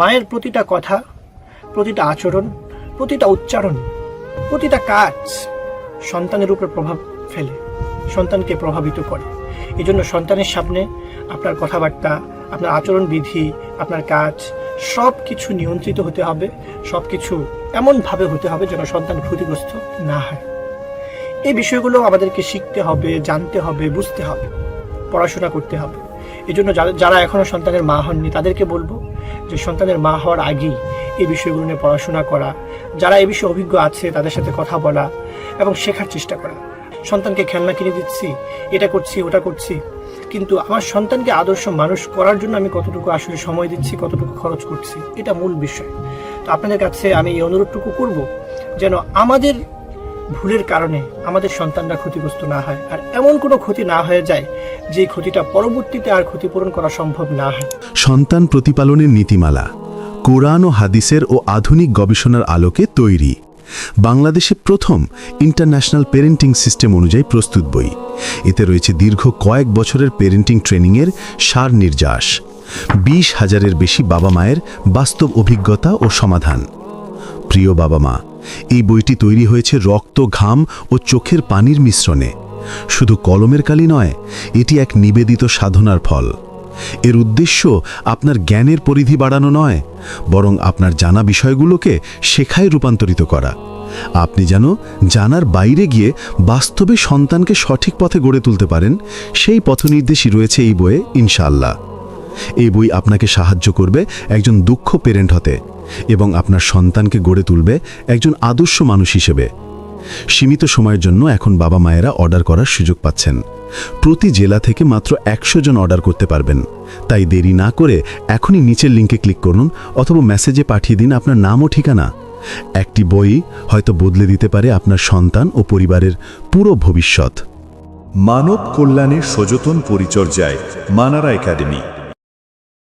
মায়ের প্রতিটা কথা, প্রতিটা আচরণ, প্রতিটা উচ্চারণ, প্রতিটা কাজ সন্তানের উপর প্রভাব ফেলে, সন্তানকে প্রভাবিত করে। এই জন্য সন্তানের সামনে আপনার কথাবার্তা, আপনার আচরণবিধি আপনার কাজ সব কিছু নিয়ন্ত্রিত হতে হবে সব কিছু এমনভাবে হতে হবে যেন সন্তান ক্ষতিগ্রস্ত না হয়। এই বিষয়গুলো আমাদেরকে শিখতে হবে, জানতে হবে, বুঝতে হবে, পড়াশোনা করতে হবে। এই জন্য যারা এখনও সন্তানের মা হননি, তাদেরকে বলব যে সন্তানের মা হওয়ার আগেই এই বিষয়গুলো নিয়ে পড়াশোনা করা, যারা এই বিষয়ে অভিজ্ঞ আছে তাদের সাথে কথা বলা এবং শেখার চেষ্টা করা। সন্তানকে খেলনা কিনে দিচ্ছি, এটা করছি, ওটা করছি। কিন্তু আমার সন্তানকে আদর্শ মানুষ করার জন্য আমি কতটুকু আসলে সময় দিচ্ছি, কতটুকু খরচ করছি, এটা মূল বিষয়। তো আপনাদের কাছে আমি এই অনুরোধটুকু করব যেন আমাদের ভুলের কারণে আমাদের সন্তানরা ক্ষতিগ্রস্ত না হয়। আর এমন কোনো ক্ষতি না হয়ে যায় যে ক্ষতিটা পরবর্তীতে আর ক্ষতিপূরণ করা সম্ভব না হয়। সন্তান প্রতিপালনের নীতিমালা, কোরআন ও হাদিসের ও আধুনিক গবেষণার আলোকে তৈরি। বাংলাদেশে প্রথম ইন্টারন্যাশনাল পেরেন্টিং সিস্টেম অনুযায়ী প্রস্তুত বই। এতে রয়েছে দীর্ঘ কয়েক বছরের পেরেন্টিং ট্রেনিংয়ের সার নির্যাস, বিশ হাজারের বেশি বাবা মায়ের বাস্তব অভিজ্ঞতা ও সমাধান। প্রিয় বাবা মা, এই বইটি তৈরি হয়েছে রক্ত, ঘাম ও চোখের পানির মিশ্রণে। শুধু কলমের কালি নয়, এটি এক নিবেদিত সাধনার ফল। এর উদ্দেশ্য আপনার জ্ঞানের পরিধি বাড়ানো নয়, বরং আপনার জানা বিষয়গুলোকে শেখায় রূপান্তরিত করা। আপনি যেন জানার বাইরে গিয়ে বাস্তবে সন্তানকে সঠিক পথে গড়ে তুলতে পারেন, সেই পথনির্দেশই রয়েছে এই বইয়ে ইনশাল্লাহ এই বই আপনাকে সাহায্য করবে একজন দুঃখ পেরেন্ট হতে এবং আপনার সন্তানকে গড়ে তুলবে একজন আদর্শ মানুষ হিসেবে। সীমিত সময়ের জন্য এখন বাবা মায়েরা অর্ডার করার সুযোগ পাচ্ছেন। প্রতি জেলা থেকে মাত্র একশো জন অর্ডার করতে পারবেন। তাই দেরি না করে এখনই নিচের লিঙ্কে ক্লিক করুন অথবা মেসেজে পাঠিয়ে দিন আপনার নাম ও ঠিকানা। একটি বই হয়তো বদলে দিতে পারে আপনার সন্তান ও পরিবারের পুরো ভবিষ্যৎ। মানব কল্যাণের সযতন পরিচর্যায় মানারা একাডেমি।